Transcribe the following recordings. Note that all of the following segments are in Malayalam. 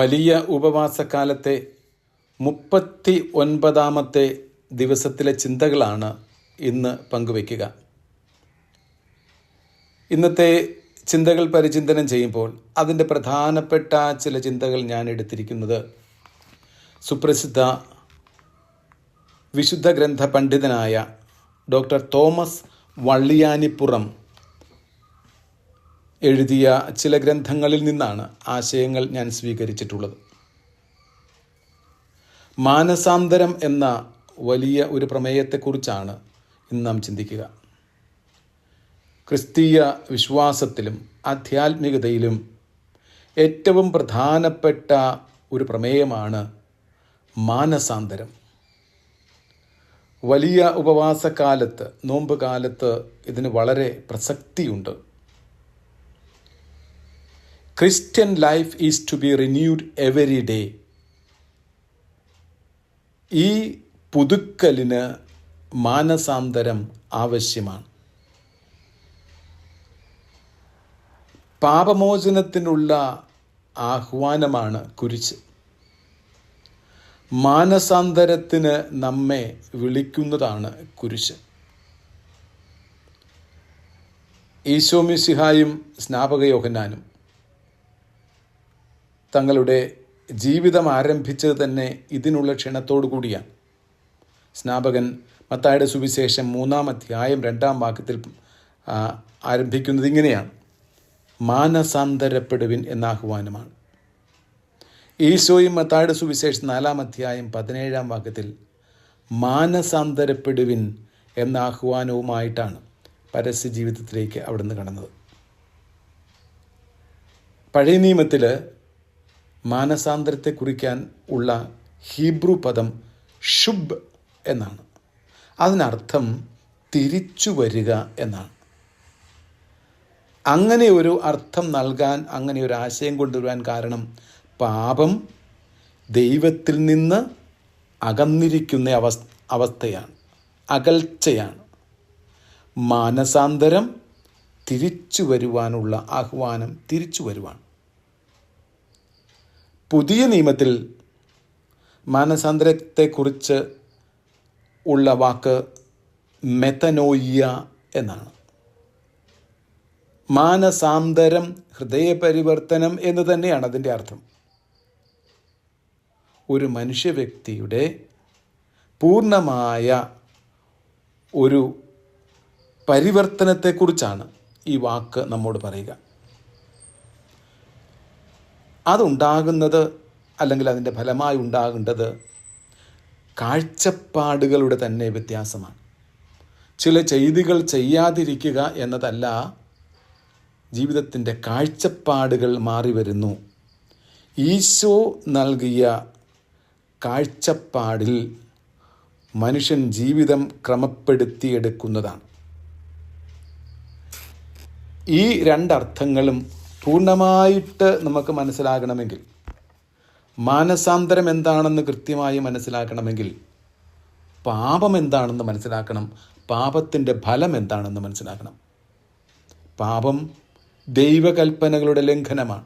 വലിയ ഉപവാസക്കാലത്തെ മുപ്പത്തി ഒൻപതാമത്തെ ദിവസത്തിലെ ചിന്തകളാണ് ഇന്ന് പങ്കുവയ്ക്കുക. ഇന്നത്തെ ചിന്തകൾ പരിചിന്തനം ചെയ്യുമ്പോൾ അതിന്റെ പ്രധാനപ്പെട്ട ചില ചിന്തകൾ ഞാൻ എടുത്തിരിക്കുന്നത് സുപ്രസിദ്ധ വിശുദ്ധ ഗ്രന്ഥ പണ്ഡിതനായ ഡോക്ടർ തോമസ് വള്ളിയാനിപ്പുറം എഴുതിയ ചില ഗ്രന്ഥങ്ങളിൽ നിന്നാണ് ആശയങ്ങൾ ഞാൻ സ്വീകരിച്ചിട്ടുള്ളത്. മാനസാന്തരം എന്ന വലിയ ഒരു പ്രമേയത്തെക്കുറിച്ചാണ് ഇന്ന് നാം ചിന്തിക്കുക. ക്രിസ്തീയ വിശ്വാസത്തിലും ആധ്യാത്മികതയിലും ഏറ്റവും പ്രധാനപ്പെട്ട ഒരു പ്രമേയമാണ് മാനസാന്തരം. വലിയ ഉപവാസകാലത്ത് നോമ്പ് കാലത്ത് ഇതിന് വളരെ പ്രസക്തിയുണ്ട്. Christian life is to be renewed every day ഈ പുതുക്കലിന് മാനസാന്തരം ആവശ്യമാണ്. പാപമോചനത്തിനുള്ള ആഹ്വാനമാണ് കുരിശ്. മാനസാന്തരത്തിന് നമ്മെ വിളിക്കുന്നതാണ് കുരിശ്. ഈശോമിസിഹായും സ്നാപകയോഹന്നാനും തങ്ങളുടെ ജീവിതം ആരംഭിച്ചത് തന്നെ ഇതിനുള്ള ക്ഷണത്തോടു കൂടിയാണ്. സ്നാപകൻ മത്തായുടെ സുവിശേഷം മൂന്നാം അധ്യായം രണ്ടാം വാക്യത്തിൽ ആരംഭിക്കുന്നത് ഇങ്ങനെയാണ്. മാനസാന്തരപ്പെടുവിൻ എന്ന ആഹ്വാനമാണ്. ഈശോയും മത്തായുടെ സുവിശേഷം നാലാം അധ്യായം പതിനേഴാം വാക്യത്തിൽ മാനസാന്തരപ്പെടുവിൻ എന്ന ആഹ്വാനവുമായിട്ടാണ് പരസ്യ ജീവിതത്തിലേക്ക് അവിടുന്ന് കടന്നത്. പഴയ നിയമത്തിൽ മാനസാന്തരത്തെ കുറിക്കാൻ ഉള്ള ഹീബ്രു പദം ഷുബ് എന്നാണ്. അതിനർത്ഥം തിരിച്ചു വരിക എന്നാണ്. അങ്ങനെ ഒരു അർത്ഥം നൽകാൻ അങ്ങനെ ഒരു ആശയം കൊണ്ടുവരാൻ കാരണം പാപം ദൈവത്തിൽ നിന്ന് അകന്നിരിക്കുന്ന അവസ് അവസ്ഥയാണ് അകൽച്ചയാണ്. മാനസാന്തരം തിരിച്ചു വരുവാനുള്ള ആഹ്വാനം തിരിച്ചു വരുവാൻ പുതിയ നിയമത്തിൽ മാനസാന്തരത്തെക്കുറിച്ച് ഉള്ള വാക്ക് മെത്തനോയ്യ എന്നാണ്. മാനസാന്തരം ഹൃദയപരിവർത്തനം എന്ന് തന്നെയാണ് അതിന്റെ അർത്ഥം. ഒരു മനുഷ്യ വ്യക്തിയുടെ പൂർണമായ ഒരു പരിവർത്തനത്തെക്കുറിച്ചാണ് ഈ വാക്ക് നമ്മോട് പറയുക. അതുണ്ടാകുന്നത് അല്ലെങ്കിൽ അതിന്റെ ഫലമായി ഉണ്ടാകേണ്ടത് കാഴ്ചപ്പാടുകളുടെ തന്നെ വ്യത്യാസമാണ്. ചില ചെയ്തികൾ ചെയ്യാതിരിക്കുക എന്നതല്ല ജീവിതത്തിന്റെ കാഴ്ചപ്പാടുകൾ മാറി വരുന്നു. ഈശോ നൽകിയ കാഴ്ചപ്പാടിൽ മനുഷ്യൻ ജീവിതം ക്രമപ്പെടുത്തിയെടുക്കുന്നതാണ്. ഈ രണ്ടർത്ഥങ്ങളും പൂർണമായിട്ട് നമുക്ക് മനസ്സിലാകണമെങ്കിൽ മാനസാന്തരം എന്താണെന്ന് കൃത്യമായി മനസ്സിലാക്കണമെങ്കിൽ പാപം എന്താണെന്ന് മനസ്സിലാക്കണം പാപത്തിന്റെ ഫലം എന്താണെന്ന് മനസ്സിലാക്കണം. പാപം ദൈവകൽപ്പനകളുടെ ലംഘനമാണ്.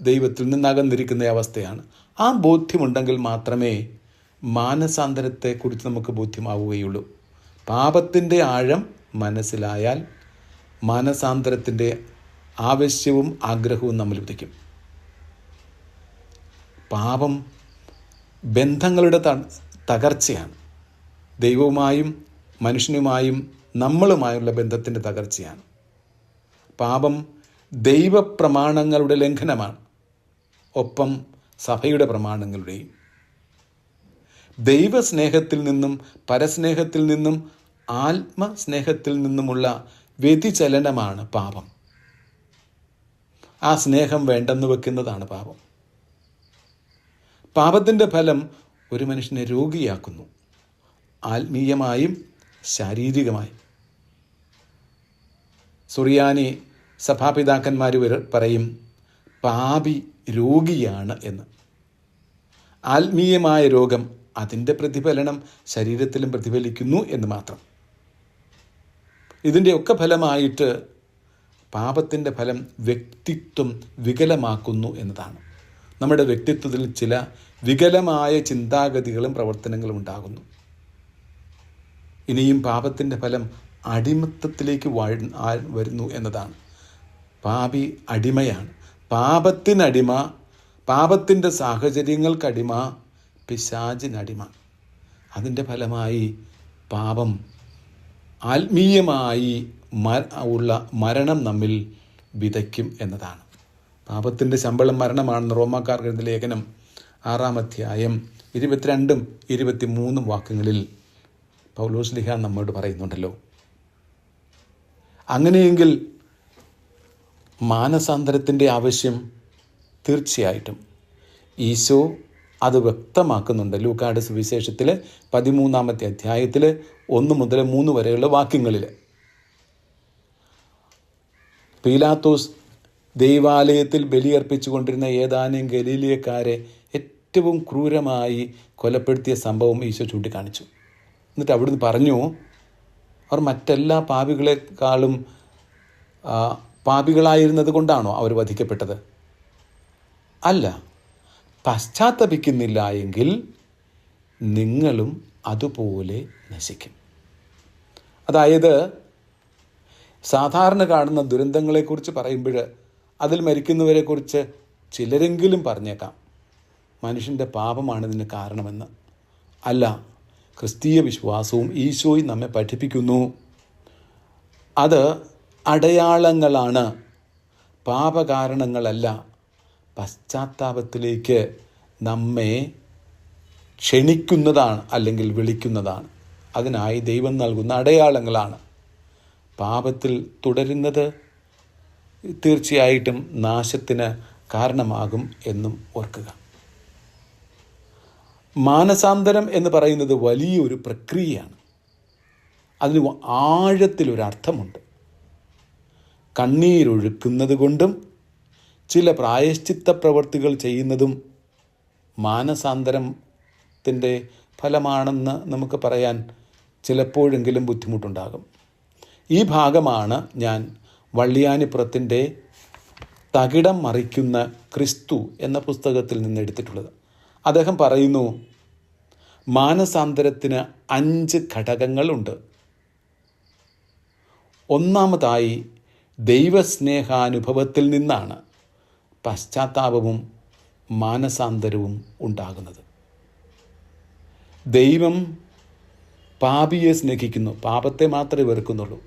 ദൈവത്തിൽ നിന്നകന്നിരിക്കുന്ന അവസ്ഥയാണ്. ആ ബോധ്യമുണ്ടെങ്കിൽ മാത്രമേ മാനസാന്തരത്തെക്കുറിച്ച് നമുക്ക് ബോധ്യമാവുകയുള്ളൂ. പാപത്തിന്റെ ആഴം മനസ്സിലായാൽ മാനസാന്തരത്തിന്റെ ആവശ്യവും ആഗ്രഹവും നമ്മൾ ഉദിക്കും പാപം ബന്ധങ്ങളുടെ തകർച്ചയാണ്. ദൈവവുമായും മനുഷ്യനുമായും നമ്മളുമായുള്ള ബന്ധത്തിന്റെ തകർച്ചയാണ്. പാപം ദൈവപ്രമാണങ്ങളുടെ ലംഘനമാണ്. ഒപ്പം സഭയുടെ പ്രമാണങ്ങളുടെയും. ദൈവസ്നേഹത്തിൽ നിന്നും പരസ്നേഹത്തിൽ നിന്നും ആത്മസ്നേഹത്തിൽ നിന്നുമുള്ള വ്യതിചലനമാണ് പാപം. ആ സ്നേഹം വേണ്ടെന്ന് വെക്കുന്നതാണ് പാപം. പാപത്തിന്റെ ഫലം ഒരു മനുഷ്യനെ രോഗിയാക്കുന്നു. ആത്മീയമായും ശാരീരികമായും. സുറിയാനി സഭാപിതാക്കന്മാർ പറയും പാപി രോഗിയാണ് എന്ന്. ആത്മീയമായ രോഗം അതിന്റെ പ്രതിഫലനം ശരീരത്തിലും പ്രതിഫലിക്കുന്നു എന്ന് മാത്രം. ഇതിന്റെ ഒക്കെ ഫലമായിട്ട് പാപത്തിന്റെ ഫലം വ്യക്തിത്വം വികലമാക്കുന്നു എന്നതാണ്. നമ്മുടെ വ്യക്തിത്വത്തിൽ ചില വികലമായ ചിന്താഗതികളും പ്രവർത്തനങ്ങളും ഉണ്ടാകുന്നു. ഇനിയും പാപത്തിന്റെ ഫലം അടിമത്തത്തിലേക്ക് വരുന്നു എന്നതാണ്. പാപി അടിമയാണ്. പാപത്തിനടിമ പാപത്തിന്റെ സാഹചര്യങ്ങൾക്കടിമ പിശാചിനടിമ. അതിന്റെ ഫലമായി പാപം ആത്മീയമായി ഉള്ള മരണം നമ്മിൽ വിതയ്ക്കും എന്നതാണ്. പാപത്തിന്റെ ശമ്പളം മരണമാണെന്ന് റോമാക്കാർ ലേഖനം ആറാം അധ്യായം ഇരുപത്തിരണ്ടും ഇരുപത്തിമൂന്നും വാക്യങ്ങളിൽ പൗലോസ് ലിഹ നമ്മോട് പറയുന്നുണ്ടല്ലോ. അങ്ങനെയെങ്കിൽ മാനസാന്തരത്തിന്റെ ആവശ്യം തീർച്ചയായിട്ടും ഈശോ അത് വ്യക്തമാക്കുന്നുണ്ട്. ലൂക്കാട് സുവിശേഷത്തിൽ പതിമൂന്നാമത്തെ അധ്യായത്തിൽ ഒന്ന് മുതൽ മൂന്ന് വരെയുള്ള വാക്യങ്ങളിൽ പീലാത്തോസ് ദൈവാലയത്തിൽ ബലിയർപ്പിച്ചു കൊണ്ടിരുന്ന ഏതാനും ഗലീലിയക്കാരെ ഏറ്റവും ക്രൂരമായി കൊലപ്പെടുത്തിയ സംഭവം ഈശോ ചൂണ്ടിക്കാണിച്ചു. എന്നിട്ട് അവിടുന്ന് പറഞ്ഞു അവർ മറ്റെല്ലാ പാപികളെക്കാളും പാപികളായിരുന്നത് കൊണ്ടാണോ അവർ വധിക്കപ്പെട്ടത്? അല്ല പശ്ചാത്തപിക്കുന്നില്ല എങ്കിൽ നിങ്ങളും അതുപോലെ നശിക്കും. അതായത് സാധാരണ കാണുന്ന ദുരന്തങ്ങളെക്കുറിച്ച് പറയുമ്പോൾ അതിൽ മരിക്കുന്നവരെക്കുറിച്ച് ചിലരെങ്കിലും പറഞ്ഞേക്കാം. മനുഷ്യന്റെ പാപമാണ് ഇതിന് കാരണമെന്ന്. അല്ല ക്രിസ്തീയ വിശ്വാസവും ഈശോയും നമ്മെ പഠിപ്പിക്കുന്നു. അത് അടയാളങ്ങളാണ്. പാപകാരണങ്ങളല്ല പശ്ചാത്താപത്തിലേക്ക് നമ്മെ ക്ഷണിക്കുന്നതാണ് അല്ലെങ്കിൽ വിളിക്കുന്നതാണ്. അതിനായി ദൈവം നൽകുന്ന അടയാളങ്ങളാണ്. പാപത്തിൽ തുടരുന്നത് തീർച്ചയായിട്ടും നാശത്തിന് കാരണമാകും എന്നും ഓർക്കുക. മാനസാന്തരം എന്ന് പറയുന്നത് വലിയൊരു പ്രക്രിയയാണ്. അതിന് ആഴത്തിലൊരർത്ഥമുണ്ട്. കണ്ണീരൊഴുക്കുന്നത് കൊണ്ടും ചില പ്രായശ്ചിത്ത പ്രവർത്തികൾ ചെയ്യുന്നതും മാനസാന്തരത്തിന്റെ ഫലമാണെന്ന് നമുക്ക് പറയാൻ ചിലപ്പോഴെങ്കിലും ബുദ്ധിമുട്ടുണ്ടാകും. ഈ ഭാഗമാണ് ഞാൻ വള്ളിയാനിപ്പുറത്തിന്റെ തകിടം മറിക്കുന്ന ക്രിസ്തു എന്ന പുസ്തകത്തിൽ നിന്ന് എടുത്തിട്ടുള്ളത്. അദ്ദേഹം പറയുന്നു മാനസാന്തരത്തിന് അഞ്ച് ഘടകങ്ങളുണ്ട്. ഒന്നാമതായി ദൈവസ്നേഹാനുഭവത്തിൽ നിന്നാണ് പശ്ചാത്താപവും മാനസാന്തരവും ഉണ്ടാകുന്നത്. ദൈവം പാപിയെ സ്നേഹിക്കുന്നു. പാപത്തെ മാത്രമേ വെറുക്കുന്നുള്ളൂ.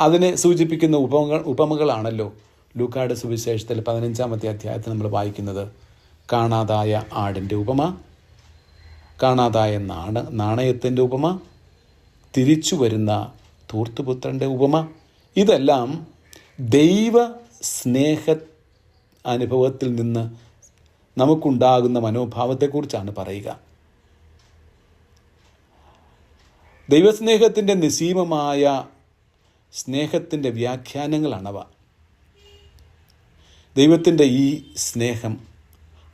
അതിനെ സൂചിപ്പിക്കുന്ന ഉപമകൾ ഉപമകളാണല്ലോ ലൂക്കാട് സുവിശേഷത്തിൽ പതിനഞ്ചാമത്തെ അധ്യായത്തിൽ നമ്മൾ വായിക്കുന്നത്. കാണാതായ ആടിന്റെ ഉപമ കാണാതായ നാണ നാണയത്തിന്റെ ഉപമ തിരിച്ചു വരുന്ന തൂർത്തുപുത്രന്റെ ഉപമ. ഇതെല്ലാം ദൈവ സ്നേഹ അനുഭവത്തിൽ നിന്ന് നമുക്കുണ്ടാകുന്ന മനോഭാവത്തെക്കുറിച്ചാണ് പറയുക. ദൈവസ്നേഹത്തിന്റെ നിസീമമായ സ്നേഹത്തിന്റെ വ്യാഖ്യാനങ്ങളാണവ ദൈവത്തിന്റെ ഈ സ്നേഹം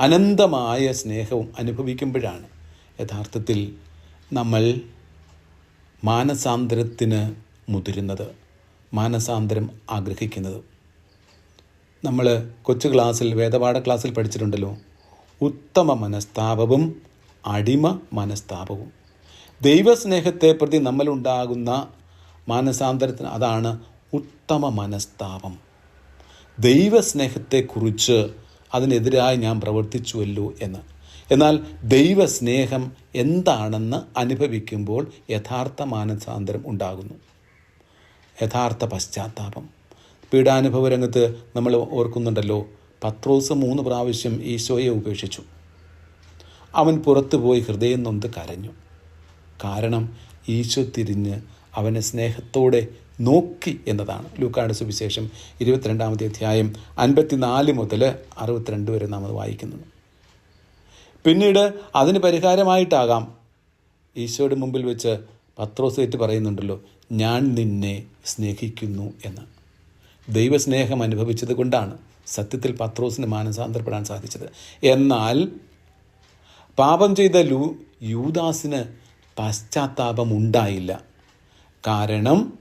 അനന്തമായ സ്നേഹവും അനുഭവിക്കുമ്പോഴാണ് യഥാർത്ഥത്തിൽ നമ്മൾ മാനസാന്തരത്തിന് മുതിരുന്നത് മാനസാന്തരം ആഗ്രഹിക്കുന്നത്. നമ്മൾ കൊച്ചു ക്ലാസ്സിൽ വേദപാഠ ക്ലാസ്സിൽ പഠിച്ചിട്ടുണ്ടല്ലോ. ഉത്തമ മനസ്താപവും അടിമ മനസ്താപവും. ദൈവസ്നേഹത്തെ പ്രതി നമ്മളുണ്ടാകുന്ന മാനസാന്തരത്തിന് അതാണ് ഉത്തമ മനസ്താപം. ദൈവസ്നേഹത്തെക്കുറിച്ച് അതിനെതിരായി ഞാൻ പ്രവർത്തിച്ചുവല്ലോ എന്ന്. എന്നാൽ ദൈവസ്നേഹം എന്താണെന്ന് അനുഭവിക്കുമ്പോൾ യഥാർത്ഥ മാനസാന്തരം ഉണ്ടാകുന്നു. യഥാർത്ഥ പശ്ചാത്താപം. പീഡാനുഭവ രംഗത്ത് നമ്മൾ ഓർക്കുന്നുണ്ടല്ലോ പത്രോസ് മൂന്ന് പ്രാവശ്യം ഈശോയെ ഉപേക്ഷിച്ചു. അവൻ പുറത്തു പോയി ഹൃദയം നൊന്ത് കരഞ്ഞു. കാരണം ഈശോ തിരിഞ്ഞ് അവനെ സ്നേഹത്തോടെ നോക്കി എന്നതാണ്. ലൂക്കാട് സുവിശേഷം ഇരുപത്തിരണ്ടാമത്തെ അധ്യായം അൻപത്തിനാല് മുതൽ അറുപത്തിരണ്ട് വരെ നാം അത് വായിക്കുന്നത് പിന്നീട് അതിന് പരിഹാരമായിട്ടാകാം. ഈശോയുടെ മുമ്പിൽ വെച്ച് പത്രോസേറ്റ് പറയുന്നുണ്ടല്ലോ ഞാൻ നിന്നെ സ്നേഹിക്കുന്നു എന്ന്. ദൈവസ്നേഹം അനുഭവിച്ചത് കൊണ്ടാണ് സത്യത്തിൽ പത്രോസിന് മാനസാന്തരപ്പെടാൻ സാധിച്ചത്. എന്നാൽ പാപം ചെയ്ത ലൂ യൂദാസിന് പശ്ചാത്താപം ഉണ്ടായില്ല കാരണം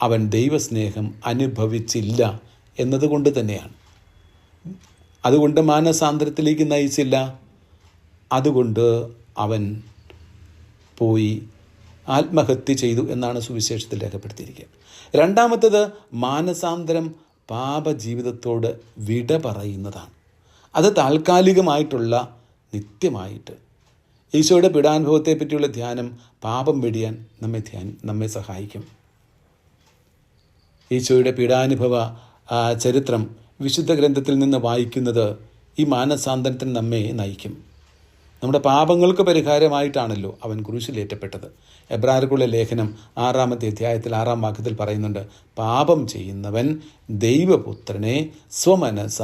അവൻ ദൈവസ്നേഹം അനുഭവിച്ചില്ല എന്നതുകൊണ്ട് തന്നെയാണ്. അതുകൊണ്ട് മാനസാന്തരത്തിലേക്ക് നയിച്ചില്ല. അതുകൊണ്ട് അവൻ പോയി ആത്മഹത്യ ചെയ്തു എന്നാണ് സുവിശേഷത്തിൽ രേഖപ്പെടുത്തിയിരിക്കുക. രണ്ടാമത്തേത് മാനസാന്തരം പാപജീവിതത്തോട് വിട പറയുന്നതാണ്. അത് താൽക്കാലികമായിട്ടുള്ള നിത്യമായിട്ട് ഈശോയുടെ പീഡാനുഭവത്തെ പറ്റിയുള്ള ധ്യാനം പാപം വെടിയാൻ നമ്മെ ധ്യാൻ നമ്മെ സഹായിക്കും. ഈശോയുടെ പീഡാനുഭവ ചരിത്രം വിശുദ്ധ ഗ്രന്ഥത്തിൽ നിന്ന് വായിക്കുന്നത് ഈ മാനസാന്തരത്തിന് നമ്മെ നയിക്കും. നമ്മുടെ പാപങ്ങൾക്ക് പരിഹാരമായിട്ടാണല്ലോ അവൻ ക്രൂശിലേറ്റപ്പെട്ടത് എബ്രാർക്കുള്ള ലേഖനം ആറാമത്തെ അധ്യായത്തിൽ ആറാം വാക്യത്തിൽ പറയുന്നുണ്ട് പാപം ചെയ്യുന്നവൻ ദൈവപുത്രനെ സ്വമനസ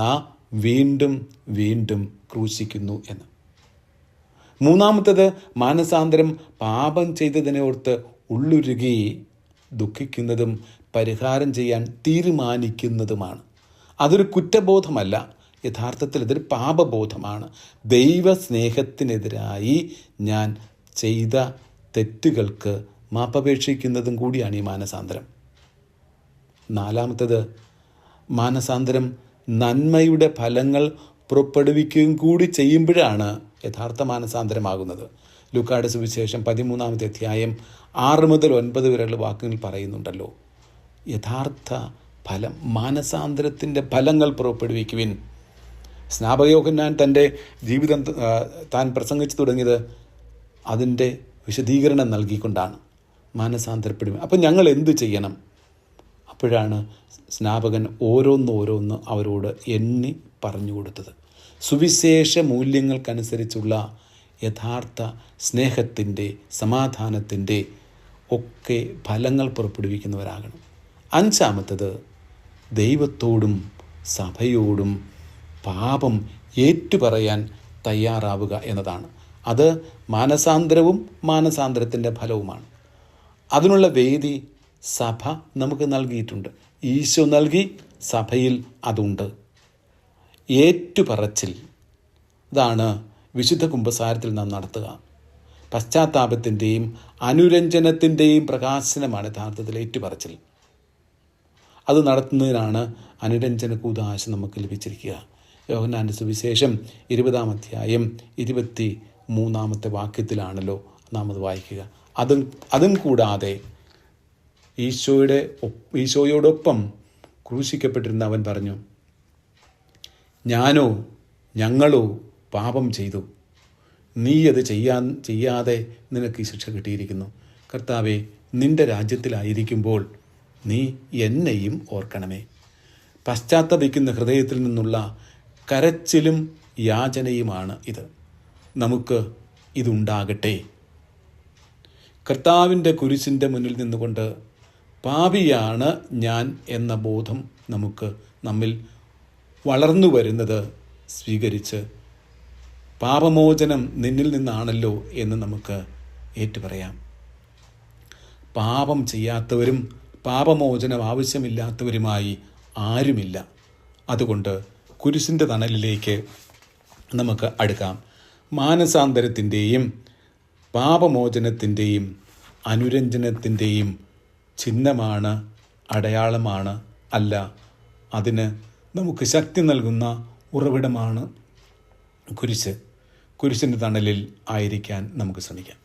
വീണ്ടും വീണ്ടും ക്രൂശിക്കുന്നു എന്ന്. മൂന്നാമത്തത് മാനസാന്തരം പാപം ചെയ്തതിനെ ഓർത്ത് ഉള്ളുരുകി ദുഃഖിക്കുന്നതും പരിഹാരം ചെയ്യാൻ തീരുമാനിക്കുന്നതുമാണ്. അതൊരു കുറ്റബോധമല്ല. യഥാർത്ഥത്തിൽ ഇതൊരു പാപബോധമാണ്. ദൈവസ്നേഹത്തിനെതിരായി ഞാൻ ചെയ്ത തെറ്റുകൾക്ക് മാപ്പപേക്ഷിക്കുന്നതും കൂടിയാണ് ഈ മാനസാന്തരം. നാലാമത്തത് മാനസാന്തരം നന്മയുടെ ഫലങ്ങൾ പുറപ്പെടുവിക്കുകയും കൂടി ചെയ്യുമ്പോഴാണ് യഥാർത്ഥ മാനസാന്തരമാകുന്നത്. ലുക്കാട് സുവിശേഷം പതിമൂന്നാമത്തെ അധ്യായം ആറ് മുതൽ ഒൻപത് വരെയുള്ള വാക്കുകൾ പറയുന്നുണ്ടല്ലോ. യഥാർത്ഥ ഫലം മാനസാന്തരത്തിന്റെ ഫലങ്ങൾ പുറപ്പെടുവിക്കുവിൻ. സ്നാപകയോഹന്നാൻ തന്റെ ജീവിതം താൻ പ്രസംഗിച്ചു തുടങ്ങിയത് അതിന്റെ വിശദീകരണം നൽകിക്കൊണ്ടാണ്. മാനസാന്തരപ്പെടുക അപ്പം ഞങ്ങൾ എന്തു ചെയ്യണം? അപ്പോഴാണ് സ്നാപകൻ ഓരോന്നോരോന്ന് അവരോട് എണ്ണി പറഞ്ഞു കൊടുത്തത്. സുവിശേഷ മൂല്യങ്ങൾക്കനുസരിച്ചുള്ള യഥാർത്ഥ സ്നേഹത്തിന്റെ സമാധാനത്തിന്റെ ഒക്കെ ഫലങ്ങൾ പുറപ്പെടുവിക്കുന്നവരാകണം. അഞ്ചാമത്തത് ദൈവത്തോടും സഭയോടും പാപം ഏറ്റുപറയാൻ തയ്യാറാവുക എന്നതാണ്. അത് മാനസാന്തരവും മാനസാന്തരത്തിന്റെ ഫലവുമാണ്. അതിനുള്ള വേദി സഭ നമുക്ക് നൽകിയിട്ടുണ്ട്. ഈശോ നൽകി സഭയിൽ അതുണ്ട്. ഏറ്റുപറച്ചിൽ. ഇതാണ് വിശുദ്ധ കുംഭസാരത്തിൽ നാം നടത്തുക. പശ്ചാത്താപത്തിന്റെയും അനുരഞ്ജനത്തിന്റെയും പ്രകാശനമാണ് യഥാർത്ഥത്തിൽ ഏറ്റുപറച്ചിൽ. അത് നടത്തുന്നതിനാണ് അനുരഞ്ജന കൂതാശ നമുക്ക് ലഭിച്ചിരിക്കുക. യോഹനാന്റെ സുവിശേഷം ഇരുപതാം അധ്യായം ഇരുപത്തി മൂന്നാമത്തെ വാക്യത്തിലാണല്ലോ നാം അത് വായിക്കുക. അതും അതും കൂടാതെ ഈശോയുടെ ഈശോയോടൊപ്പം ക്രൂശിക്കപ്പെട്ടിരുന്ന അവൻ പറഞ്ഞു ഞാനോ ഞങ്ങളോ പാപം ചെയ്തു. നീ അത് ചെയ്യാൻ ചെയ്യാതെ നിനക്ക് ഈ ശിക്ഷ കിട്ടിയിരിക്കുന്നു. കർത്താവെ നിന്റെ രാജ്യത്തിലായിരിക്കുമ്പോൾ നീ എന്നെയും ഓർക്കണമേ. പശ്ചാത്തപിക്കുന്ന ഹൃദയത്തിൽ നിന്നുള്ള കരച്ചിലും യാചനയുമാണ് ഇത്. നമുക്ക് ഇതുണ്ടാകട്ടെ. കർത്താവിന്റെ കുരിശിന്റെ മുന്നിൽ നിന്നുകൊണ്ട് പാപിയാണ് ഞാൻ എന്ന ബോധം നമുക്ക് നമ്മിൽ വളർന്നു വരുന്നത് സ്വീകരിച്ച് പാപമോചനം നിന്നിൽ നിന്നാണല്ലോ എന്ന് നമുക്ക് ഏറ്റുപറയാം. പാപം ചെയ്യാത്തവരും പാപമോചനം ആവശ്യമില്ലാത്തവരുമായി ആരുമില്ല. അതുകൊണ്ട് കുരിശിന്റെ തണലിലേക്ക് നമുക്ക് അടുക്കാം. മാനസാന്തരത്തിന്റെയും പാപമോചനത്തിന്റെയും അനുരഞ്ജനത്തിന്റെയും ചിഹ്നമാണ് അടയാളമാണ് അല്ല അതിന് നമുക്ക് ശക്തി നൽകുന്ന ഉറവിടമാണ് കുരിശ്. കുരിശിന്റെ തണലിൽ ആയിരിക്കാൻ നമുക്ക് ശ്രമിക്കാം.